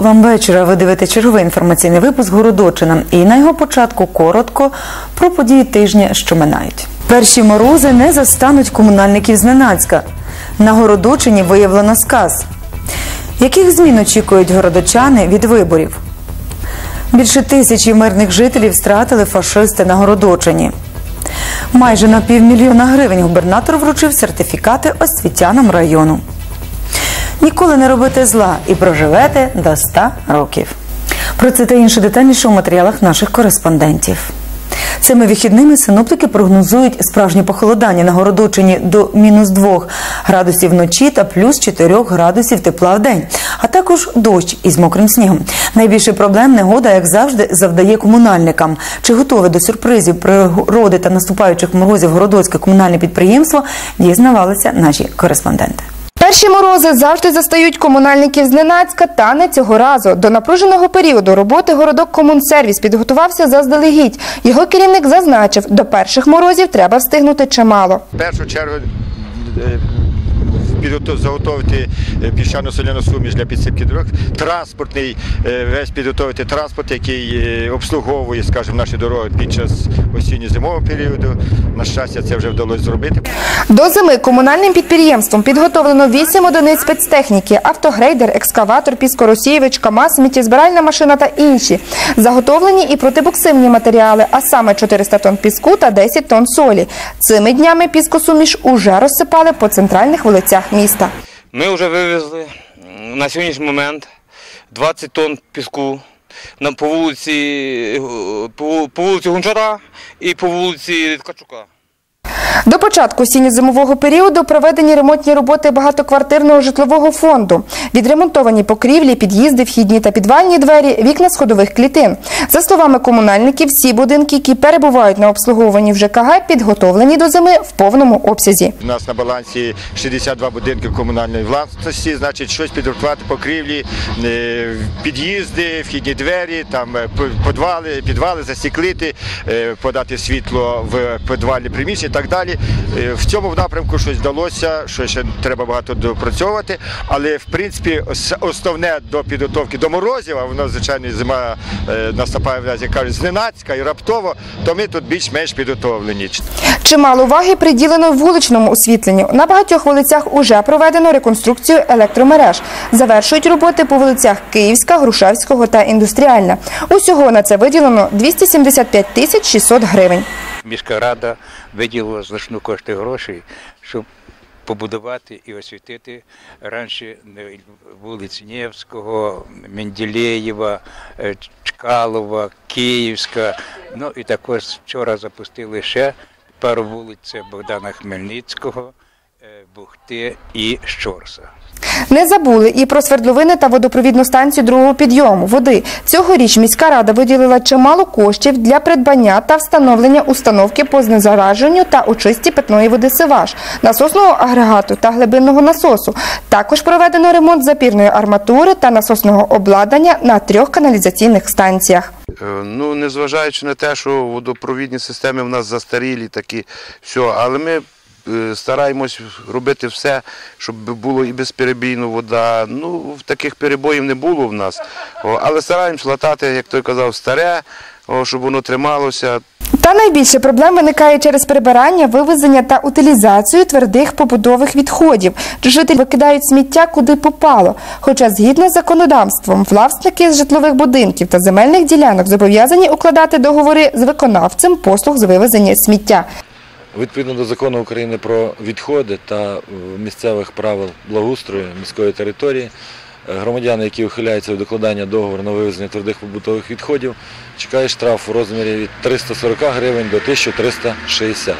вам вечора. Ви дивите черговий інформаційний випуск Городочина. І на його початку коротко про події тижня, що минають. Перші морози не застануть комунальників зненацька. На Городочині виявлено сказ. Яких змін очікують городочани від виборів? Більше тисячі мирних жителів стратили фашисти на Городочині. Майже на півмільйона гривень губернатор вручив сертифікати освітянам району. Ніколи не робите зла і проживете до 100 років. Про це та інше детальніше у матеріалах наших кореспондентів. Цими вихідними синоптики прогнозують справжнє похолодання на Городочині до мінус 2 градусів вночі та плюс 4 градусів тепла в день, а також дощ із мокрим снігом. Найбільше проблем негода, як завжди, завдає комунальникам. Чи готове до сюрпризів природи та наступаючих морозів городоцьке комунальне підприємство, дізнавалися наші кореспонденти. Перші морози завжди застають комунальників зненацька, та не цього разу. До напруженого періоду роботи городок Комунсервіс підготувався заздалегідь. Його керівник зазначив, до перших морозів треба встигнути чимало. В першу чергу е, заготовити е, піщано-соляну суміш для підсипки дорог, транспортний, е, весь підготовити транспорт, який е, обслуговує, скажімо, наші дороги під час осінньо-зимового періоду. На щастя, це вже вдалося зробити. До зими комунальним підприємством підготовлено 8 одиниць спецтехніки, автогрейдер, екскаватор, піскорозсіювач, КАМАЗ, сміттєзбиральна машина та інші. Заготовлені і протибуксивні матеріали, а саме 400 тонн піску та 10 тонн солі. Цими днями піскосуміш уже розсипали по центральних вулицях міста. Ми вже вивезли на сьогоднішній момент 20 тонн піску по, вулиці, е, по вулиці Гончара і по вулиці Ткачука. До початку осінньо-зимового періоду проведені ремонтні роботи багатоквартирного житлового фонду. Відремонтовані покрівлі, під'їзди, вхідні та підвальні двері, вікна сходових клітин. За словами комунальників, всі будинки, які перебувають на обслуговуванні в ЖКГ, підготовлені до зими в повному обсязі. У нас на балансі 62 будинки комунальної власності, значить, щось підготувати покрівлі, е, під'їзди, вхідні двері, там е, підвали, підвали застіклити, е, подати світло в підвальні приміщення і так далі. Е, В цьому напрямку щось вдалося, що ще треба багато допрацьовувати, але в принципі основне до підготовки до морозів, а воно звичайно зима е, наступає, як кажуть, зненацька і раптово, то ми тут більш-менш підготовлені. Чимало уваги приділено вуличному освітленню. На багатьох вулицях уже проведено реконструкцію електромереж. Завершують роботи по вулицях Київська, Грушевського та Індустріальна. Усього на це виділено 275 тисяч 600 гривень. Міська рада виділила значну кошти грошей, щоб побудувати і освітити раніше вулиць Невського, Менделєєва, е, Чкалова, Київська. Ну і також вчора запустили ще пару вулиць Богдана Хмельницького, е, Бухти і Щорса. Не забули і про свердловини та водопровідну станцію другого підйому води. Цьогоріч міська рада виділила чимало коштів для придбання та встановлення установки по знезараженню та очисті питної води «Сиваш», насосного агрегату та глибинного насосу. Також проведено ремонт запірної арматури та насосного обладнання на трьох каналізаційних станціях. Е, Ну, незважаючи на те, що водопровідні системи в нас застарілі, такі все, але ми стараємось робити все, щоб було і безперебійно вода. Ну, таких перебоїв не було в нас. Але стараємось латати, як той казав, старе, щоб воно трималося. Та найбільше проблем виникає через прибирання, вивезення та утилізацію твердих побудових відходів. Жителі викидають сміття куди попало. Хоча згідно з законодавством, власники з житлових будинків та земельних ділянок зобов'язані укладати договори з виконавцем послуг з вивезення сміття. Відповідно до закону України про відходи та е, місцевих правил благоустрою міської території, е, громадяни, які ухиляються від укладання договору на вивезення твердих побутових відходів, чекають штраф у розмірі від 340 гривень до 1360.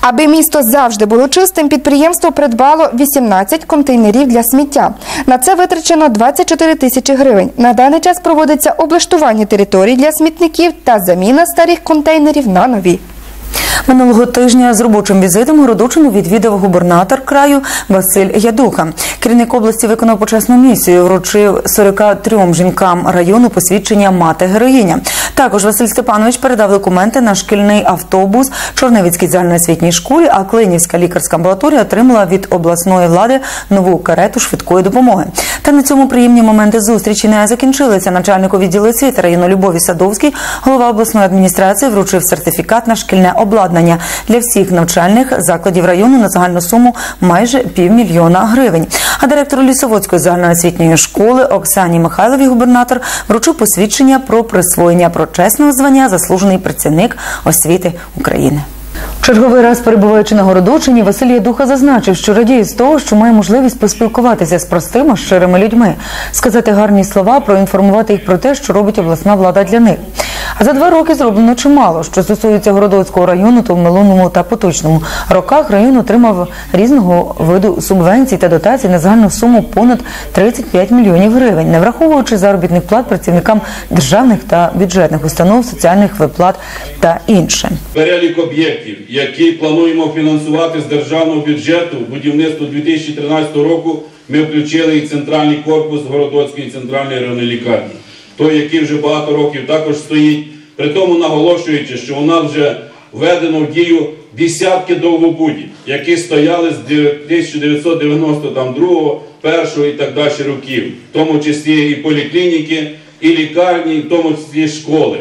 Аби місто завжди було чистим, підприємство придбало 18 контейнерів для сміття. На це витрачено 24 тисячі гривень. На даний час проводиться облаштування територій для смітників та заміна старих контейнерів на нові. Минулого тижня з робочим візитом Городочину відвідав губернатор краю Василь Ядуха. Керівник області виконав почесну місію, вручив 43 жінкам району посвідчення мати героїня. Також Василь Степанович передав документи на шкільний автобус Чорнивицькій загальноосвітній школі, а Клинівська лікарська амбулаторія отримала від обласної влади нову карету швидкої допомоги. Та на цьому приємні моменти зустрічі не закінчилися. Начальнику відділу освіти району Любові Садовський, голова обласної адміністрації вручив сертифікат на шкільне обладнання для всіх навчальних закладів району на загальну суму майже півмільйона гривень. А директору Лісоводської загальноосвітньої школи Оксані Михайловій губернатор вручив посвідчення про присвоєння прочесного звання заслужений працівник освіти України. Черговий раз перебуваючи на Городочині, Василь Ядуха зазначив, що радіє з того, що має можливість поспілкуватися з простими щирими людьми, сказати гарні слова, проінформувати їх про те, що робить обласна влада для них. За два роки зроблено чимало. Що стосується Городоцького району, то в минулому та поточному роках район отримав різного виду субвенцій та дотацій на загальну суму понад 35 мільйонів гривень, не враховуючи заробітних плат працівникам державних та бюджетних установ, соціальних виплат та інше. Перелік об'єктів, які плануємо фінансувати з державного бюджету будівництво 2013 року, ми включили і центральний корпус Городоцької центральної районної лікарні, той, який вже багато років також стоїть, при тому наголошуючи, що нас вже введено в дію десятки довгобудів, які стояли з 1992, першого і так далі років, в тому числі і поліклініки, і лікарні, в тому числі школи.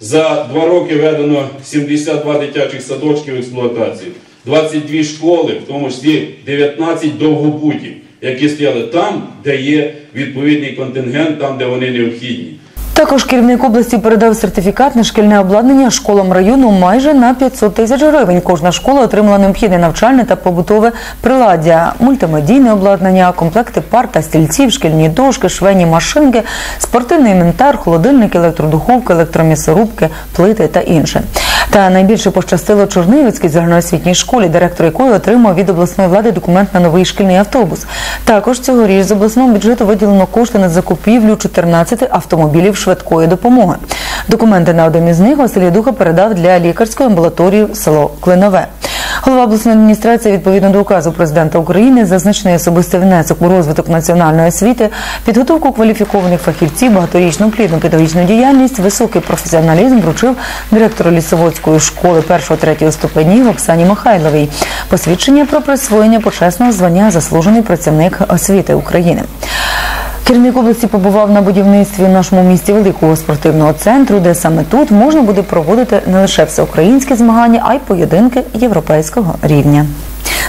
За два роки введено 72 дитячих садочки в експлуатацію, 22 школи, в тому числі 19 довгобутів, які стояли там, де є відповідний контингент, там, де вони необхідні. Також керівник області передав сертифікат на шкільне обладнання школам району майже на 500 тисяч гривень. Кожна школа отримала необхідне навчальне та побутове приладдя, мультимедійне обладнання, комплекти пар та стільців, шкільні дошки, швейні машинки, спортивний інвентар, холодильник, електродуховки, електромісорубки, плити та інше. Та найбільше пощастило Чорнивицькій загальноосвітній школі, директор якої отримав від обласної влади документ на новий шкільний автобус. Також цьогоріч з обласного бюджету виділено кошти на закупівлю 14 автомобілів швидкої допомоги. Документи на один із них Василій Духа передав для лікарської амбулаторії село Клинове. Голова обласної адміністрації відповідно до указу президента України за значний особистий внесок у розвиток національної освіти, підготовку кваліфікованих фахівців, багаторічну плідну педагогічну діяльність, високий професіоналізм вручив директору лісоводської школи 1-3 ступенів Оксані Михайловій. Посвідчення про присвоєння почесного звання заслужений працівник освіти України. Керівник області побував на будівництві в нашому місті великого спортивного центру, де саме тут можна буде проводити не лише всеукраїнські змагання, а й поєдинки європейського рівня.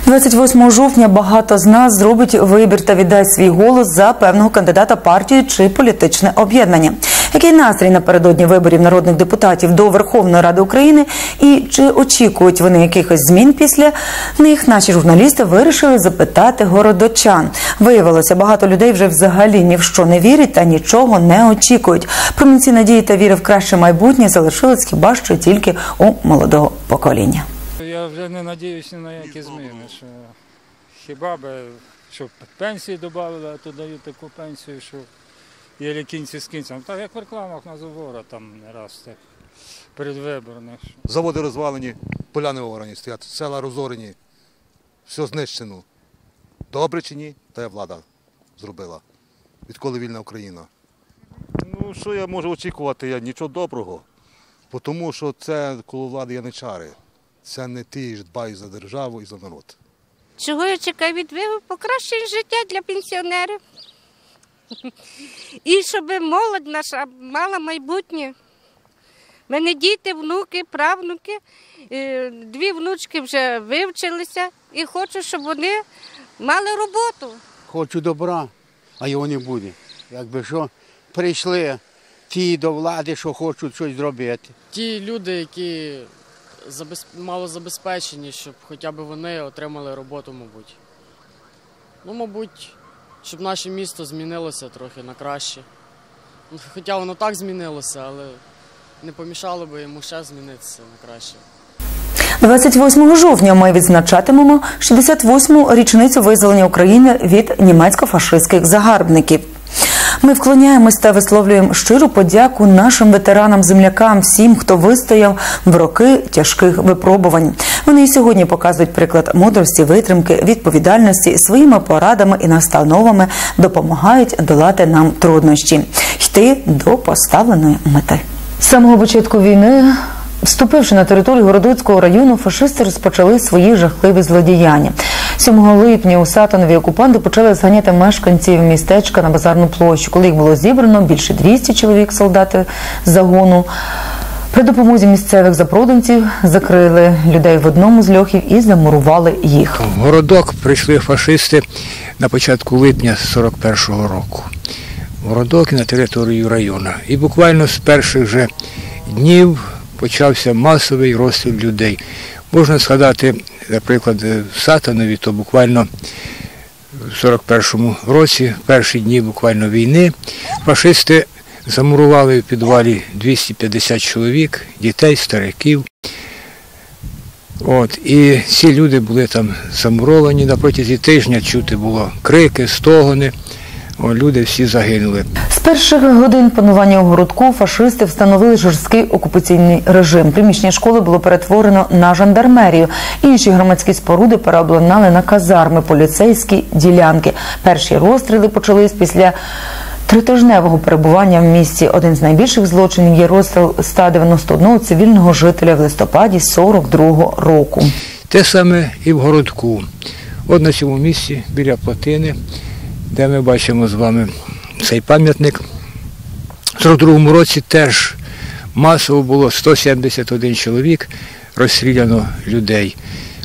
28 жовтня багато з нас зробить вибір та віддасть свій голос за певного кандидата партії чи політичне об'єднання. Який настрій напередодні виборів народних депутатів до Верховної Ради України і чи очікують вони якихось змін після них? Наші журналісти вирішили запитати городочан. Виявилося, багато людей вже взагалі ні в що не вірять та нічого не очікують. Промінці надії та віри в краще майбутнє залишились хіба що тільки у молодого покоління. Я вже не надіюсь ні на які зміни. Що хіба би щоб пенсії додали, а то дають таку пенсію, що є кінці з кінцем. Так як в рекламах на Завора там не раз так передвиборних. Заводи розвалені, поляни орані стоять, села розорені, все знищено. Добре чи ні, та влада зробила. Відколи вільна Україна. Ну, що я можу очікувати? Я нічого доброго. Бо Тому що це коло влади яничари. Це не ті ж дбають за державу і за народ. Чого я чекаю від виборів? Покращення життя для пенсіонерів. І щоб молодь наша мала майбутнє. У мене діти, внуки, правнуки, е, дві внучки вже вивчилися і хочу, щоб вони мали роботу. Хочу добра, а його не буде. Якби що прийшли ті до влади, що хочуть щось зробити. Ті люди, які забез... малозабезпечені, щоб хоча б вони отримали роботу, мабуть. Ну, мабуть, щоб наше місто змінилося трохи на краще. Ну, Хоча воно так змінилося, але не помішало би йому ще змінитися на краще. 28 жовтня ми відзначатимемо 68-му річницю визволення України від німецько-фашистських загарбників. Ми вклоняємось та висловлюємо щиру подяку нашим ветеранам-землякам, всім, хто вистояв в роки тяжких випробувань. Вони і сьогодні показують приклад мудрості, витримки, відповідальності своїми порадами і настановами допомагають долати нам труднощі, йти до поставленої мети. З самого початку війни. Вступивши на територію Городоцького району, фашисти розпочали свої жахливі злодіяння. 7 липня у Сатанові окупанти почали зганяти мешканців містечка на базарну площу. Коли їх було зібрано, більше 200 чоловік солдати загону. При допомозі місцевих запроданців закрили людей в одному з льохів і замурували їх. В городок прийшли фашисти на початку липня 41-го року. В городок на територію району. І буквально з перших же днів почався масовий розстріл людей. Можна згадати, наприклад, в Сатанові, то буквально в 41-му році, перші дні буквально війни, фашисти замурували в підвалі 250 чоловік, дітей, стариків. От, і ці люди були там замуровані на протязі тижня, чути було крики, стогони. Люди всі загинули. З перших годин панування у городку фашисти встановили жорсткий окупаційний режим. Приміщення школи було перетворено на жандармерію. Інші громадські споруди переобладнали на казарми, поліцейські ділянки. Перші розстріли почались після. Тритижневого перебування в місті один з найбільших злочинів є розстріл 191 цивільного жителя в листопаді 42-го року. Те саме і в городку. От на цьому місці біля плотини, де ми бачимо з вами цей пам'ятник. В 42-му році теж масово було 171 чоловік розстріляно людей.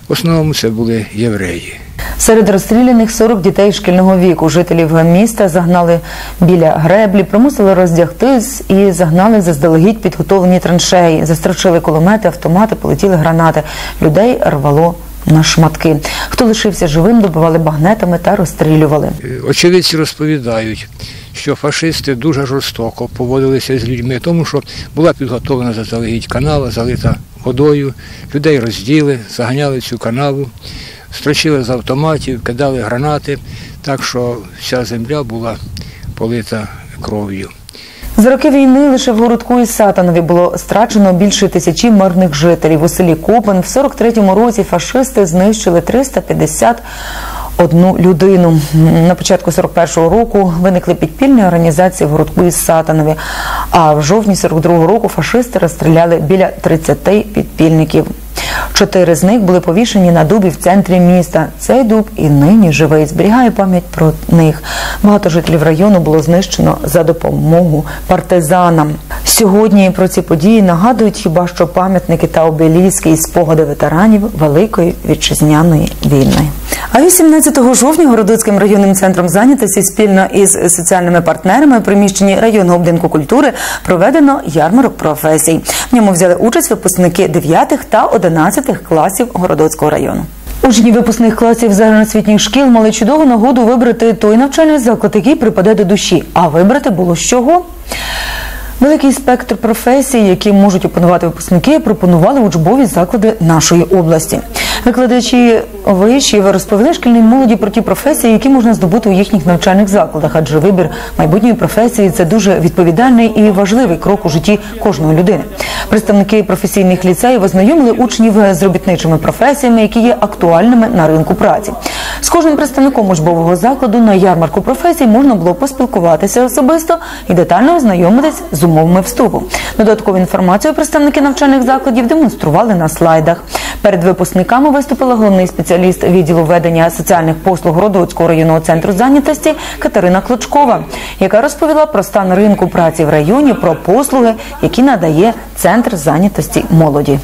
В основному це були євреї. Серед розстріляних 40 дітей шкільного віку. Жителів міста загнали біля греблі, примусили роздягтись і загнали заздалегідь підготовлені траншеї. Застрочили кулемети, автомати, полетіли гранати. Людей рвало на шматки. Хто лишився живим, добивали багнетами та розстрілювали. Очевидці розповідають, що фашисти дуже жорстоко поводилися з людьми, тому що була підготовлена заздалегідь канава, залита водою. Людей розділи, заганяли цю канаву, строчили з автоматів, кидали гранати, так що вся земля була полита кров'ю. За роки війни лише в городку і Сатанові було страчено більше тисячі мирних жителів. У селі Копен в 43-му році фашисти знищили 350 Одну людину на початку 41-го року виникли підпільні організації в городку із Сатанові. А в жовтні 42-го року фашисти розстріляли біля 30 підпільників. Чотири з них були повішені на дубі в центрі міста. Цей дуб і нині живий. Зберігає пам'ять про них. Багато жителів району було знищено за допомогу партизанам. Сьогодні про ці події нагадують хіба що пам'ятники та обеліски і спогади ветеранів Великої вітчизняної війни. А 18 жовтня Городоцьким районним центром зайнятості спільно із соціальними партнерами у приміщенні районного будинку культури проведено ярмарок професій. В ньому взяли участь випускники 9 та 11 класів Городоцького району. Учні випускних класів загальноосвітніх шкіл мали чудову нагоду вибрати той навчальний заклад, який припаде до душі. А вибрати було з чого? Великий спектр професій, які можуть опанувати випускники, пропонували учбові заклади нашої області. Викладачі вишів розповіли шкільній молоді про ті професії, які можна здобути у їхніх навчальних закладах, адже вибір майбутньої професії це дуже відповідальний і важливий крок у житті кожної людини. Представники професійних ліцеїв ознайомили учнів з робітничими професіями, які є актуальними на ринку праці. З кожним представником учбового закладу на ярмарку професій можна було поспілкуватися особисто і детально ознайомитись з умовами вступу. Додаткову інформацію представники навчальних закладів демонстрували на слайдах. Перед випускниками виступила головний спеціаліст відділу ведення соціальних послуг Родоцького районного центру зайнятості Катерина Клочкова, яка розповіла про стан ринку праці в районі, про послуги, які надає центр зайнятості молоді.